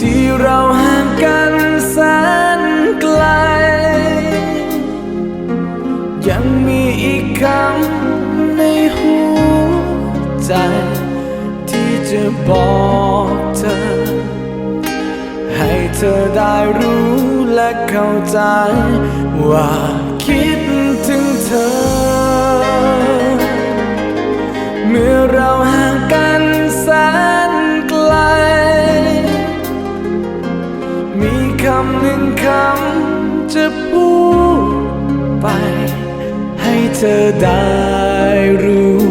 ที่เราห่างกันแสนไกล ยังมีอีกคำในหัวใจ ที่จะบอกเธอ ให้เธอได้รู้และเข้าใจว่า จะพูดไป ให้เธอได้รู้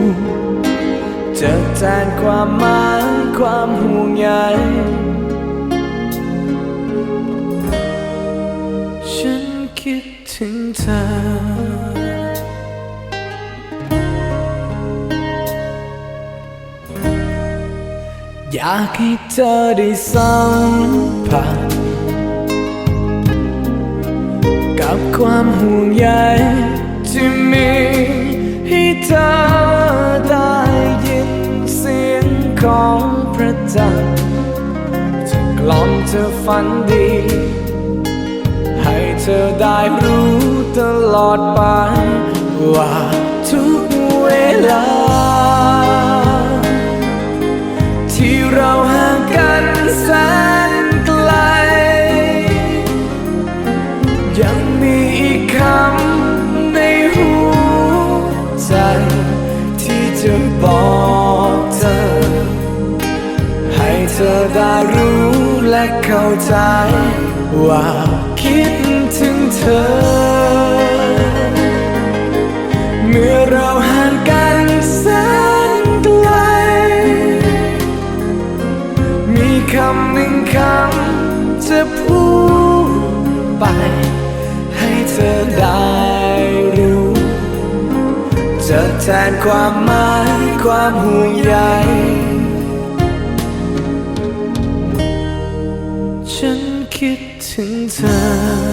จะแทนความหมายความห่วงใยฉันคิดถึงเธออยากให้เธอได้สัมผัส กับความห่วงใยที่มีให้เธอได้ยินเสียงของพระจันทร์จะกล่อมเธอฝันดี ให้เธอได้รู้ตลอดไปว่าทุกเวลา อีกคำในหัวใจ ที่จะบอกเธอ ให้เธอได้รู้และเข้าใจ ว่าคิดถึงเธอ เมื่อเราห่างกันแสนไกล มีคำหนึ่งคำจะพูด อได้รู้ จะแทนความหมายความห่วงใยฉันคิดถึงเธอ